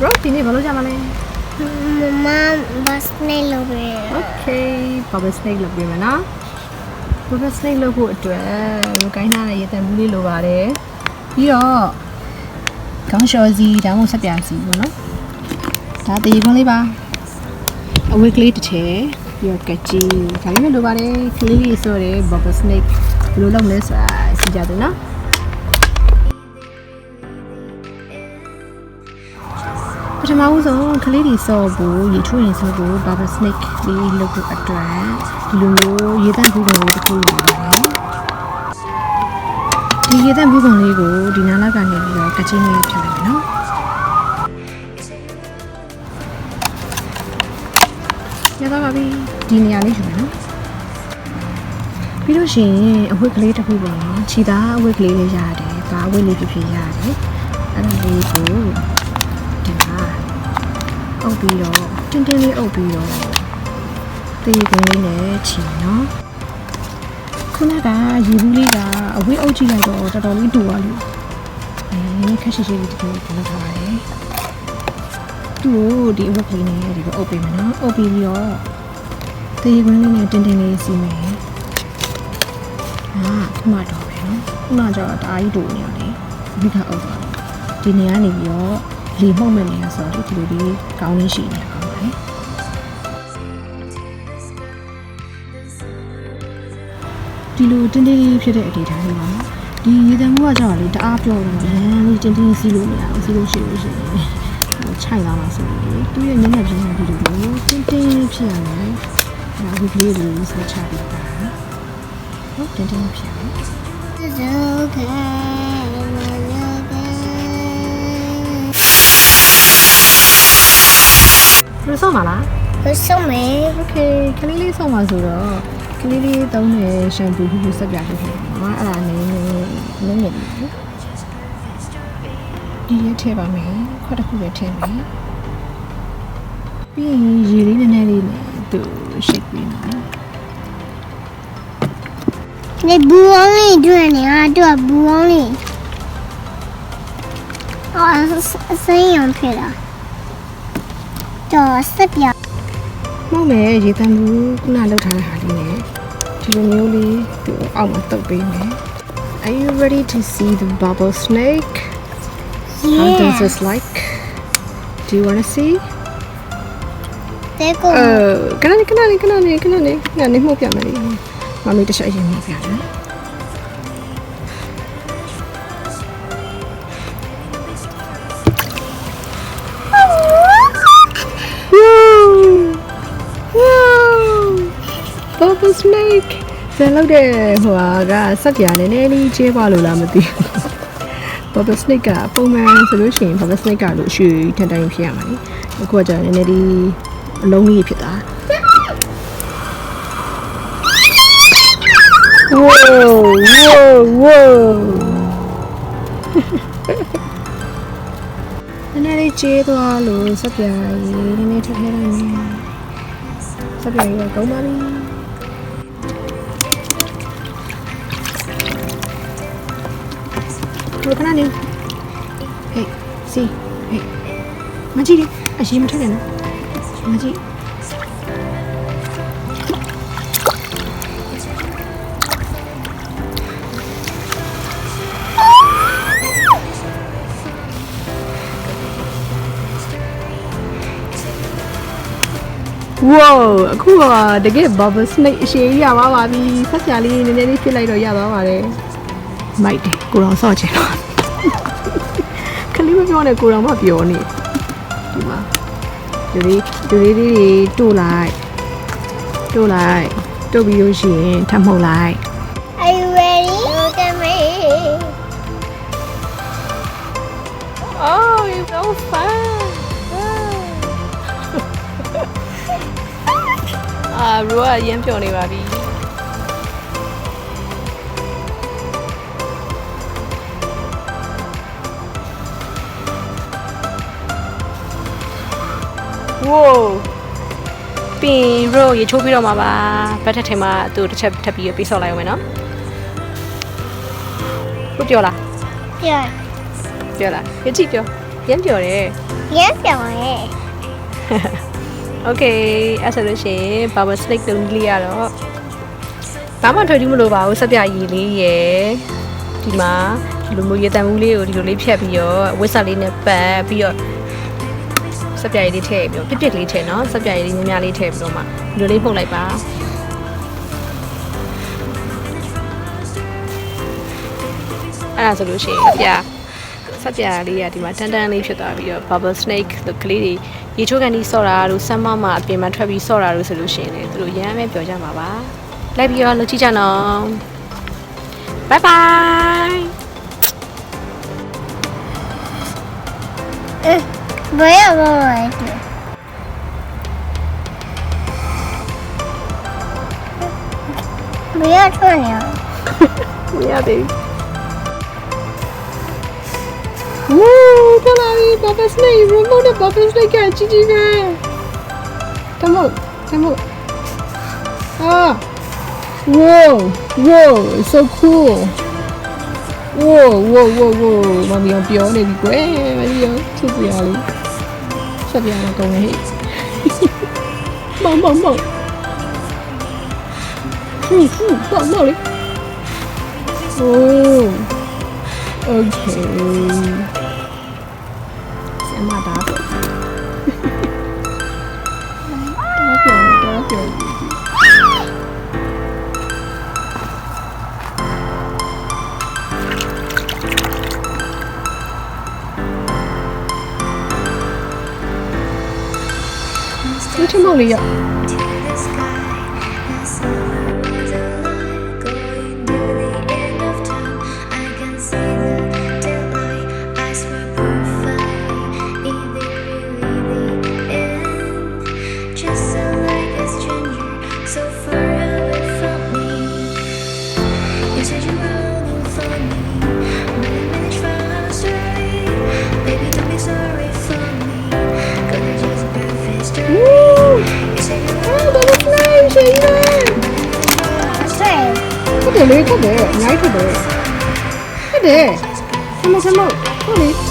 bro ဒီနေ့ဘာလို့ကြမှာလဲမမဘတ်စနေလို့ပဲ Okay bubble snake လုပ်ပေးမယ်နော် bubble snake လုပ်ဖို့အတွက်ကိုင်းထားတဲ့ရေတံဘူးလေးလိုပါတယ်ပြီးတော့ခေါင်းလျှော်စီဒါမှမဟုတ်ဆက်ပြာစီပေါ့နော်ဒါတရေခွန်းလေးပါအဝတ်ကလေးတစ်ထည်ပြီးတော့ကက်ကြီးဒါလေးပဲလိုပါတယ်ကလေးလေးဆိုရဲ bubble snake ဘယ်လိုလုပ်မလဲဆိုတာစီကြတယ်နော် ထမဦးဆုံးကလေးတွေစော့ဖို့ရေချိုးရင်စော့ဖို့ bubble snake လေးလုပ်ဖို့အတွက်ဒီလိုမျိုးရေတန့်ဘူးပုံလေးတစ်ခုယူပါတယ်ဒီရေတန့်ဘူးပုံလေးကိုဒီနားလောက်ကနေပြီးတော့ကချင်းလေးဖြတ်လိုက်မယ်နော်ရတော့ပါပြီဒီနေရာလေးယူမယ်နော်ပြီးလို့ရှိရင်အဝတ်ကလေးတစ်ခုပေါ့နော်ခြေသားအဝတ်ကလေးလေးရတယ်ဒါအဝတ်လေးဖြစ်ဖြစ်ရတယ်အဲ့ဒါလေးကိုဒီမှာအု ပ်ပြီးတော့တင်းတင်းလေးအုပ်ပြီးတော့တေးကလေးနဲ့ချီနော်ခုနကရေဘူးလေးကအဝတ်အုပ်ကြည့်လိုက်တော့တော်တော်လေးတူသွားလို့အဲခက်ရှိရှိလေးတစ်ခုလုပ်ထားပါတယ်သူ့ကိုဒီအဝတ်ကလေးနဲ့ဒီလိုအုပ်ပေးမယ်နော်အုပ်ပြီးပြီးတော့တေးခွင်းလေးနဲ့တင်းတင်းလေးစီးမယ်အာခုမှတော့ပဲနော်ခုမှကျတော့တအားကြီးတူနေရတယ်အပြီးကအုပ်သွားတယ်ဒီနေရာနေပြီးတော့ လေမှုတ်မဲ့နေရဆိုတော့ဒီလိုလေးကောင်းလေးရှိနေတာကောင်းပါလေဒီလိုတင်းတင်းလေးဖြစ်တဲ့အနေထားလေးပါနော်ဒီရေတံမှုကကြောက်လေတအားပြောတော့လမ်းလေးတင်းတင်းစီးလို့မရဘူးစီးလို့ရှိလို့ရှိရင်ဟိုခြိုက်လာမှာဆိုရင်သူ့ရဲ့မျက်နှာပြင်ကဒီလိုတင်းတင်းဖြစ်ရမယ်ဒါဒီကလေးလေးဆက်ချပြီးပါဟုတ်တင်းတင်းဖြစ်ရမယ်ဇု လူဆုံးပါလားလူဆုံးမယ် Okay ကလေးလေးဆုံးပါဆိုတော့ကလေးလေးသုံးတဲ့ရှမ်ပူကိုဆက်ပြပေးခင်ဗျာအဲ့ဒါနည်းနည်းနည်းနည်းဒီလေးထည့်ပါမယ်ခွက်တစ်ခုပဲထည့်မယ်ပြီးရင်ရေလေးနည်းနည်းလေးနဲ့သူရှိတ်ပေးမယ်လေဘူအောင်လေးတွေ့နေอ่ะတို့ဘူအောင်လေးအော်အစိမ်းရောင်ဖြစ်တာ တော်ဆက်ပြမောင်မဲရေတံဘူးခုနလောက်ထားတဲ့ဟာလေးနဲ့ဒီလိုမျိုးလေးသူ့အောက်မှာတုပ်ပေးမယ် Are you ready to see the bubble snake? Yeah. How does this like? Do you want to see? တဲ့ကိုအဲကနနေကနနေကနနေကနနေကနနေမှုပြမယ်လေမမီတခြားအရင်မှုပြတယ် Bubble snake ဇန်လောက်တဲ့ဟိုဟာကစက်ပြာနည်းနည်းလေးကျဲပါလို့လားမသိဘူး Bubble snake ကပုံမှန်ဆိုလို့ရှိရင် Bubble snake ကလို့အရွှေထန်တိုင်းဖြစ်ရမှာလေအခုကကျတော့နည်းနည်းလေးအလုံးကြီးဖြစ်တာ Whoa whoa whoa နည်းနည်းလေးကျဲသွားလို့စက်ပြာကြီးနည်းနည်းထပ်ထည့်လိုက်မယ်စက်ပြာကြီးကကောင်းပါပြီ ဘယ်ခဏနေဟေးစီဟေးမကြည့်လေအရင်မထက်နဲ့နော်မကြည့်ဝေါအခုကတကယ် bubble snake အရှိကြီးရပါပါပြီဆက်ပြလေးနည်းနည်းလေးဖြစ်လိုက်တော့ရသွားပါတယ် မိုက်တယ်ကိုတော်ဆော့ချင်တော့ခလေးမပြောနဲ့ကိုတော်မှပြောနေဒီမှာဒီလေးဒီလေးလေးတွေတို့လိုက်တို့လိုက်တို့ပြီးလို့ရှိရင်ထပ်မှုတ်လိုက် Are you ready Look at me Oh you so fun အာဘရိုကရမ်းပျော်နေပါပြီ ဝိုးပင်ရိုရေချိုးပြီးတော့မှာပါဘတ်ထက်ထဲမှာသူတစ်ချက်ထပ်ပြီးတော့ပြေးဆော့လိုက်အောင်မယ်နော်ဟုတ်ပြောလား Yeah ပြောလားရကြည့်ပြောပြန်ပြော်တယ်ရမ်းပြောင်းရဲ့ Okay အဲ့ဆိုလို့ရှိရင် bubble snake တုံးကြီးလေးရတော့ဘာမှထွက်ကြည့်မလို့ပါဘူးစက်ပြရည်လေးရယ်ဒီမှာဒီလိုမျိုးရေတံမှုလေးကိုဒီလိုလေးဖြတ်ပြီးတော့ဝစ်ဆက်လေးနဲ့ပတ်ပြီးတော့ စက်ပြရည်လေးထည့်ပြီးတော့ပြစ်ပြစ်လေးထည့်နော်စက်ပြရည်လေးများများလေးထည့်ပြီးတော့မှဒီလိုလေးဖုတ်လိုက်ပါအဲ့ဒါဆိုလို့ရှိရင်ပြစက်ပြလေးကဒီမှာတန်းတန်းလေးဖြစ်သွားပြီးတော့ bubble snake လို့ကလေးတွေရေချိုးကန်ဒီဆော့တာတို့ဆမ်းမမအပြင်မှာထွက်ပြီးဆော့တာတို့ဆိုလို့ရှိရင်လေသူတို့ရမ်းမဲပြောကြမှာပါလိုက်ပြီးတော့လုပ်ကြည့်ကြနော် bye bye လာပြီ bubble snake remote နဲ့ bubble snake ကကြီးကြီးပဲတမို့တမို့အာ Whoa, whoa, it's so cool. Whoa, whoa, whoa, whoa. မမီအောင်ပြောနေပြီကွယ်မမီအောင်ချစ်စရာလေး ဆက်ပြရတော့ကောင်းဟဲ့မောင်မောင်မောင်ဟူးဟူးမောင်မောင်လေး Oh Okay ဆမ်မတာတော့တော့ပြော 是梦里呀。 ဟုတ်တယ်လေဟုတ်တယ်အများကြီးဟုတ်တယ်ဟုတ်တယ်ဆမဆမဟုတ်လေ